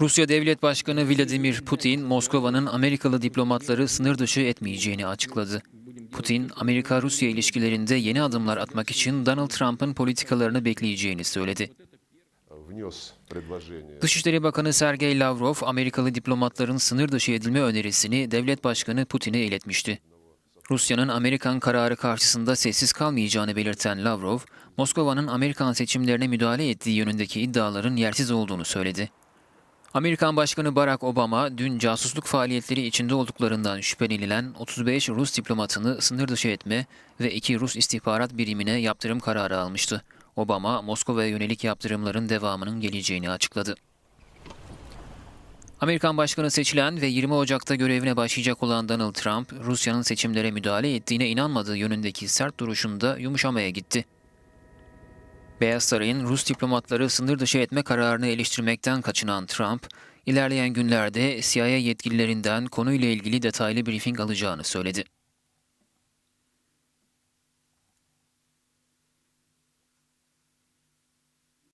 Rusya Devlet Başkanı Vladimir Putin, Moskova'nın Amerikalı diplomatları sınır dışı etmeyeceğini açıkladı. Putin, Amerika-Rusya ilişkilerinde yeni adımlar atmak için Donald Trump'ın politikalarını bekleyeceğini söyledi. Dışişleri Bakanı Sergey Lavrov, Amerikalı diplomatların sınır dışı edilme önerisini Devlet Başkanı Putin'e iletmişti. Rusya'nın Amerikan kararı karşısında sessiz kalmayacağını belirten Lavrov, Moskova'nın Amerikan seçimlerine müdahale ettiği yönündeki iddiaların yersiz olduğunu söyledi. Amerikan Başkanı Barack Obama, dün casusluk faaliyetleri içinde olduklarından şüphelenilen 35 Rus diplomatını sınır dışı etme ve iki Rus istihbarat birimine yaptırım kararı almıştı. Obama, Moskova'ya yönelik yaptırımların devamının geleceğini açıkladı. Amerikan başkanı seçilen ve 20 Ocak'ta görevine başlayacak olan Donald Trump, Rusya'nın seçimlere müdahale ettiğine inanmadığı yönündeki sert duruşunda yumuşamaya gitti. Beyaz Saray'ın Rus diplomatları sınır dışı etme kararını eleştirmekten kaçınan Trump, ilerleyen günlerde CIA yetkililerinden konuyla ilgili detaylı briefing alacağını söyledi.